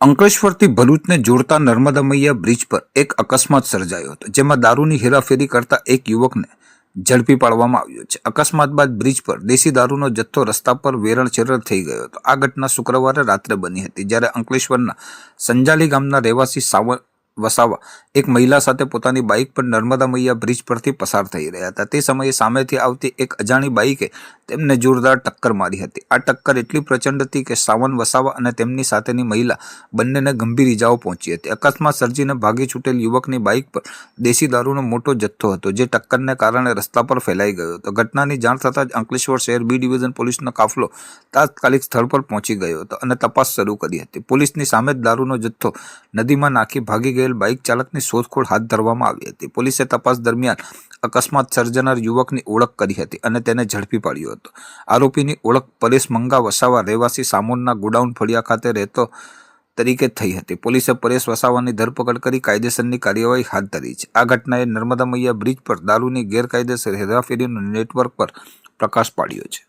અંકલેશ્વરથી ભરૂચને જોડતા નર્મદા મૈયા બ્રિજ પર એક અકસ્માત સર્જાયો હતો, જેમાં દારૂની હેરાફેરી કરતા એક યુવકને ઝડપી પાડવામાં આવ્યો છે. અકસ્માત બાદ બ્રિજ પર દેશી દારૂનો જથ્થો રસ્તા પર વેરણ ચેરણ થઈ ગયો હતો. આ ઘટના શુક્રવારે રાત્રે બની હતી, જ્યારે અંકલેશ્વરના સંજાલી ગામના રહેવાસી સાવર વસાવા. એક મહિલા સાથે પોતાની બાઇક પર નર્મદા મૈયા બ્રિજ પરથી પસાર થઈ રહ્યા હતા. તે સમયે સામેથી આવતી એક અજાણી બાઇકે તેમને જોરદાર ટક્કર મારી હતી. આ ટક્કર એટલી પ્રચંડ હતી કે સાવન વસાવા અને તેમની સાથેની મહિલા બંનેને ગંભીર ઇજાઓ પહોંચી હતી. અકસ્માત સર્જીને ભાગી છૂટેલ યુવકની બાઇક પર દેશી દારૂનો મોટો જથ્થો હતો, જે ટક્કરને કારણે રસ્તા પર ફેલાઈ ગયો હતો. ઘટનાની જાણ થતાં જ અંકલેશ્વર શહેર બી ડિવિઝન પોલીસનો કાફલો તાત્કાલિક સ્થળ પર પહોંચી ગયો હતો અને તપાસ શરૂ કરી હતી. પોલીસની સામે જ દારૂનો જથ્થો નદીમાં નાખી ભાગી ગયેલ બાઇક ચાલકની શોધખોળ હાથ ધરવામાં આવી હતી. પોલીસે તપાસ દરમિયાન અકસ્માત સર્જનાર યુવકની ઓળખ કરી હતી અને તેને ઝડપી પાડ્યો હતો. આરોપીની ઓળખ પરેશ મંગા વસાવા રહેવાસી સામોરના ગોડાઉન ફળિયા ખાતે રહેતો તરીકે થઈ હતી. પોલીસે પરેશ વસાવાની ધરપકડ કરી કાયદેસરની કાર્યવાહી હાથ ધરી છે. આ ઘટનાએ નર્મદા મૈયા બ્રિજ પર દારૂની ગેરકાયદેસર હેરાફેરીનું નેટવર્ક પર પ્રકાશ પાડ્યો છે.